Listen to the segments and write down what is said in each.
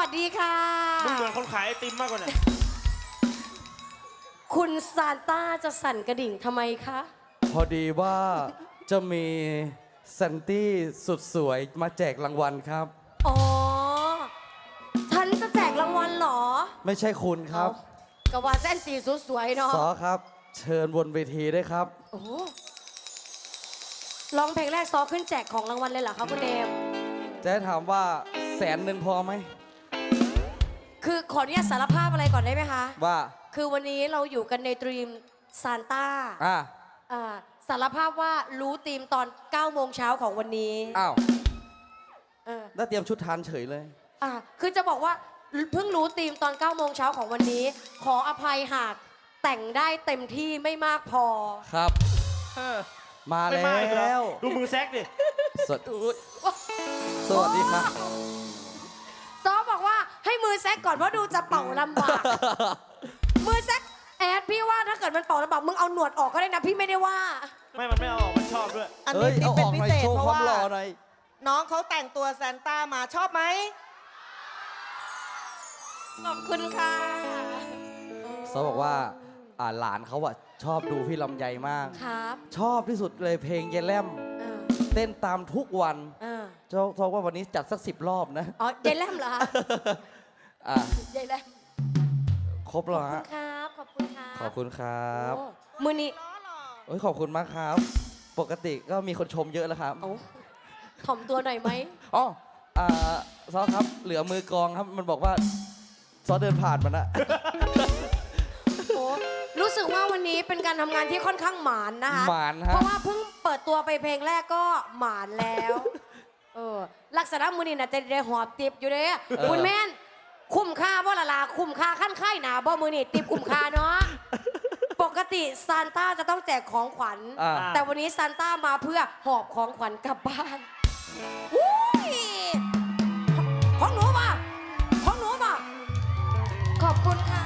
วัสดีค่ะ มึงเหมือนคนขายไอติมมากกว่าเนี่ยคุณซานต้าจะสั่นกระดิ่งทำไมคะ พอดีว่าจะมีแซนตี้สุดสวยมาแจกรางวัลครับ อ๋อ ฉันจะแจกรางวัลเหรอไม่ใช่คุณครับกว่าเส้นสีสวยๆเนาะ ซอครับ เชิญบนเวทีได้วยครับ โอ้โหร้องเพลงแรกซอขึ้นแจกของรางวัลเลยเหรอคะคุณเอมจะให้ถามว่าแสนหนึ่งพอไหม คือขออนุญาตสารภาพอะไรก่อนได้ไหมคะ ว่าคือวันนี้เราอยู่กันในตรีมซานต้าอะอ่าสารภาพว่ารู้ธีมตอน9โมงเช้าของวันนี้อ้าวเออแล้วเตรียมชุดทานเฉยเลย อ่าคือจะบอกว่าเพิ่งรู้ธีมตอน9โมงเช้าของวันนี้ ขออภัยหากแต่งได้เต็มที่ไม่มากพอ ครับมาไม่แลมากเลย้วดูมือแซกดิ สวัสดีสวัสดีครับ แซกก่อนเพราะดูจะเป่าลำบากมือแซกแอดพี่ว่าถ้าเกิดมันเป่าลำบากมึงเอาหนวดออกก็ได้นะพี่ไม่ได้ว่า ไม่ มันไม่เอาออกมันชอบด้วย อันนี้ติ๊เอากเป็นพิเศษเพราะว่าน้องเขาแต่งตัวแซนต้ามาชอบไหมขอบคุณค่ะซอบอกว่าหลานเขาอะชอบดูพี่ลำไยมากครับชอบที่สุดเลยเพลงเยลแลมเต้นตามทุกวันเจ้าทอกว่าวันนี้จัดสักสิบรอบนะ อ๋อยายแลมเหรอ อะยายแลมครบแล้วขอบคุฮะณครับ ขอบคุณครับขอบคุณครับโอ้มือนี้ล้อหรอโอ้ยขอบคุณมากครับ ปกติก็มีคนชมเยอะแล้วครับ โอ้ถ่อมตัวหน่อยไหมอ๋ออ่าซอครับ เหลือมือกลองครับ มันบอกว่า ซอเดินผ่านมันอะโอ้รู้สึกว่าวันนี้เป็นการทำงานที่ค่อนข้างหมานนะคะหมานเพฮะราะว่าเพิ่งเปิดตัวไปเพลงแรกก็หมานแล้ว เออลักษณะมือนี่น่ะจะได้หอบติบอยู่เลยอะคุณแม่น คุ้มค่าบ่ละลาคุ้มค่าขั้นไข่หนาบ่มือนี่ติบคุ้มค่าเนาะ ปกติซานต้าจะต้องแจกของขวัญ อ่า แต่วันนี้ซานต้ามาเพื่อหอบของขวัญกลับบ้านอุ้ยของหนูป่ะของหนูป่ะขอบคุณค่ะ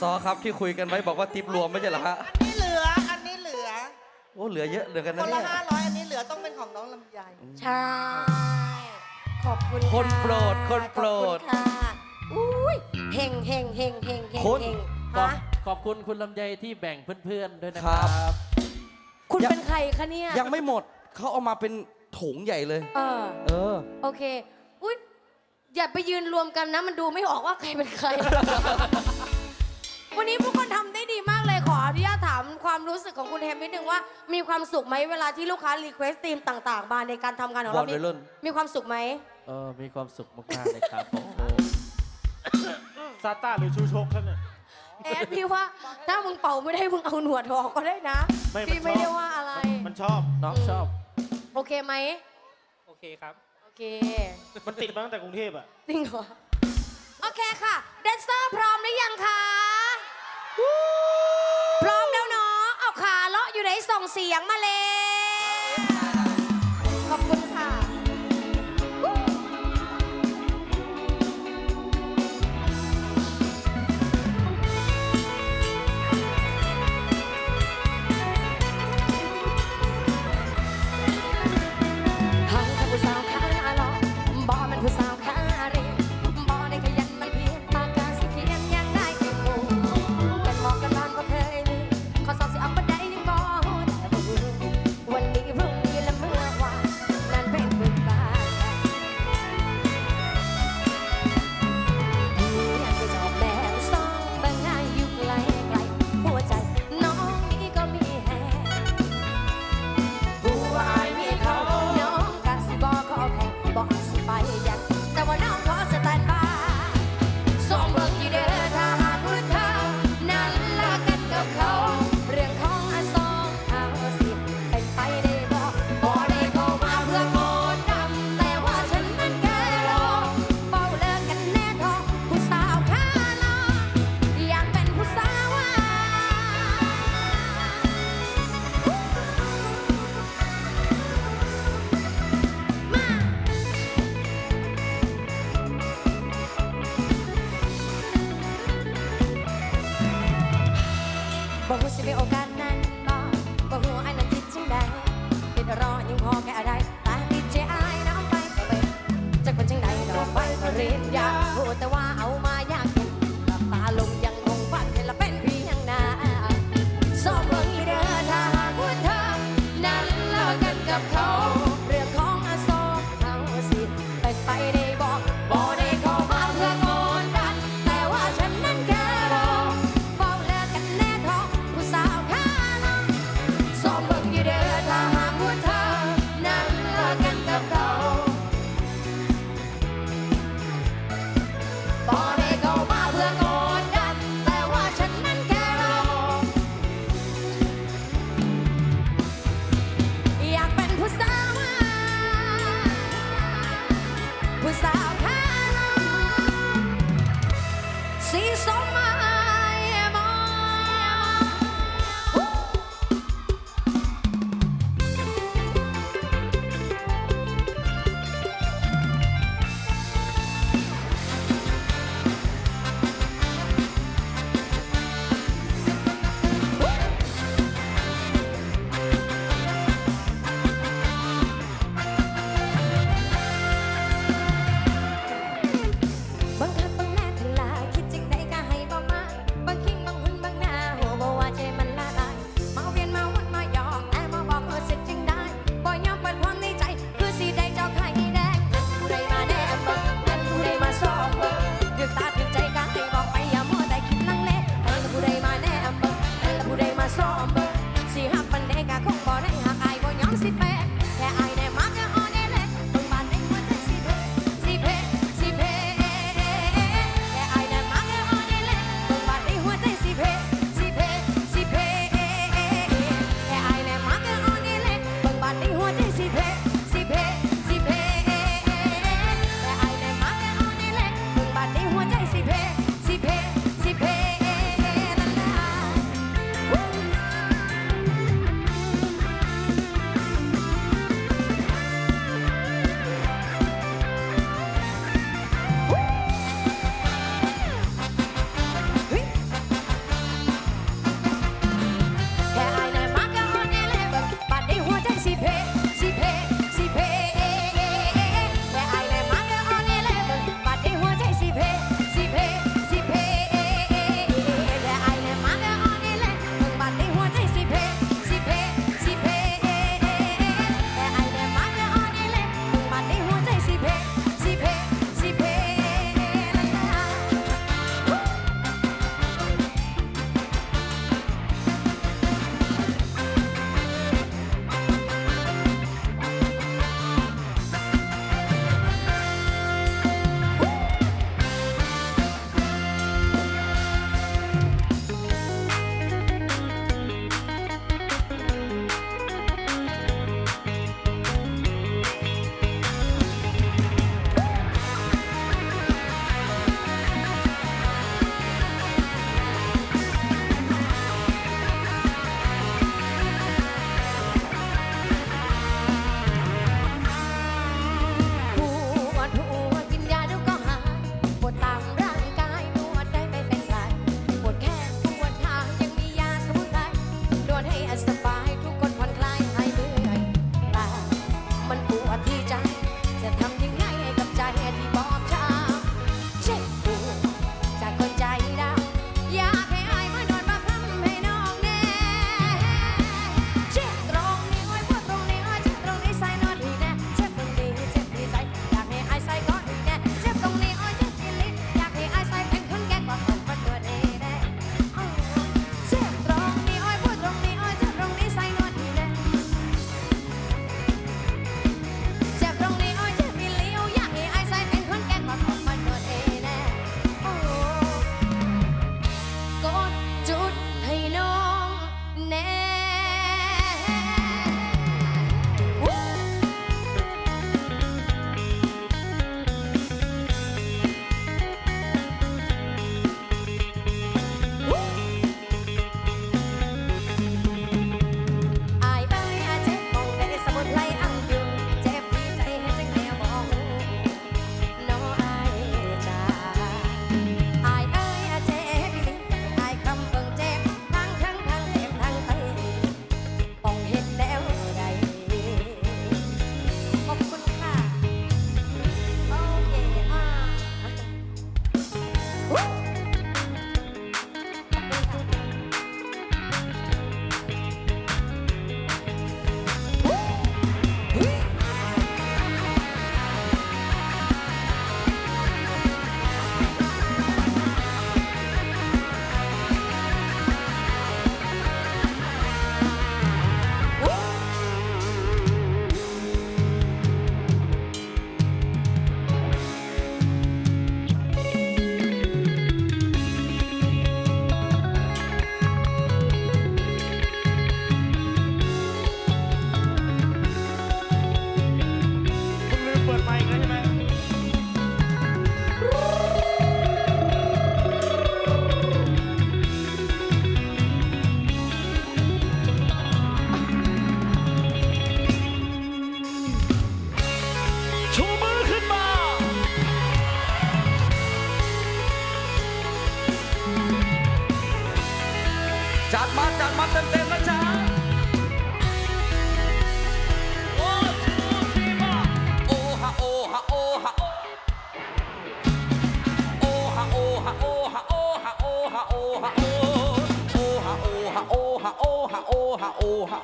ซอครับที่คุยกันไว้บอกว่าทิปรวมไม่ใช่เหรอฮะอันนี้เหลือ อันนี้เหลือ โอ้เหลือเยอะเหลือกันคนะนเนี่ละยห้าร้อยอันนี้เหลือต้องเป็นของน้องลำไย ใช่ ขอบคุณะคนโปรดคนโปรด ขอบคุณค่ะอุ้ยเฮงเฮงเฮงเฮงเฮงคนเฮงขอบฮะขอบคุณคุณลำไยที่แบ่งเพื่อนๆด้วยนะคครัรับ บ คุณยัง เป็นใครคะเนี่ยยังไม่หมดเขาเอามาเป็นถุงใหญ่เลย เออเออ โอเคอุ้ยอย่าไปยืนรวมกันนะ มันดูไม่ออกว่าใครเป็นใคร วันนี้ทุกคนทำได้ดีมากเลยขออนุญาตถามความรู้สึกของคุณแฮมนิดนึงว่า มีความสุขไหมเวลาที่ลูกค้ารีเควสตีมต่าง ๆ มาในการทำงานของเราบอลวัยรุ่นมีความสุขไหม เออ มีความสุขมากๆเลยครับผมซาต้าหรือชูชกครับเนี่ย แอดพี่ว่าถ้ามึงเป่าไม่ได้มึงเอาหนวดออกก็ได้นะ ไม่มันพี่ไม่ชอบ ได้ว่าอะไร มันชอบ น้องชอบ โอเคไหม โอเคครับ โอเค มันติดมาตั้งแต่กรุงเทพอะจริงเหรอ โอเคค่ะแดนเซอร์พร้อมหรือยังคะ พร้อมแล้วเนาะ เอาขาเลาะอยู่ไหนส่งเสียงมาเลย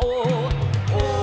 oh, oh.